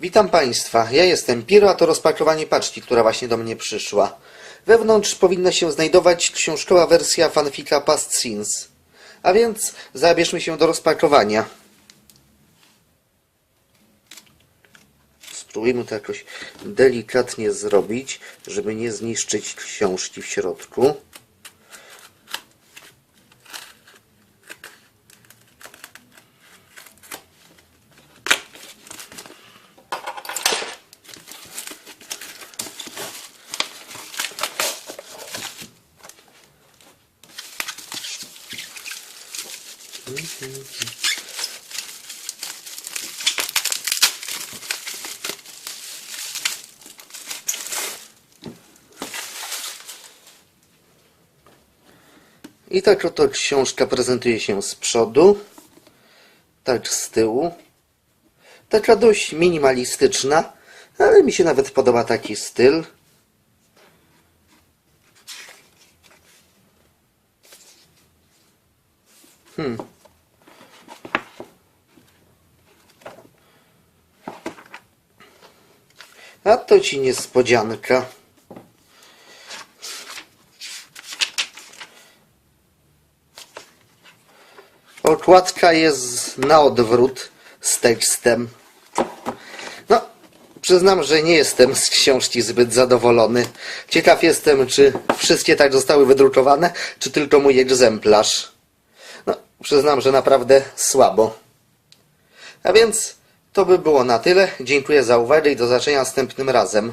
Witam Państwa, ja jestem Piro, a to rozpakowanie paczki, która właśnie do mnie przyszła. Wewnątrz powinna się znajdować książkowa wersja fanfika Past Scenes. A więc zabierzmy się do rozpakowania. Spróbujmy to jakoś delikatnie zrobić, żeby nie zniszczyć książki w środku. I tak oto książka prezentuje się z przodu, tak z tyłu. Taka dość minimalistyczna, ale mi się nawet podoba taki styl. Hmm. A to ci niespodzianka. Okładka jest na odwrót z tekstem. No, przyznam, że nie jestem z książki zbyt zadowolony. Ciekaw jestem, czy wszystkie tak zostały wydrukowane, czy tylko mój egzemplarz. No, przyznam, że naprawdę słabo. A więc to by było na tyle. Dziękuję za uwagę i do zobaczenia następnym razem.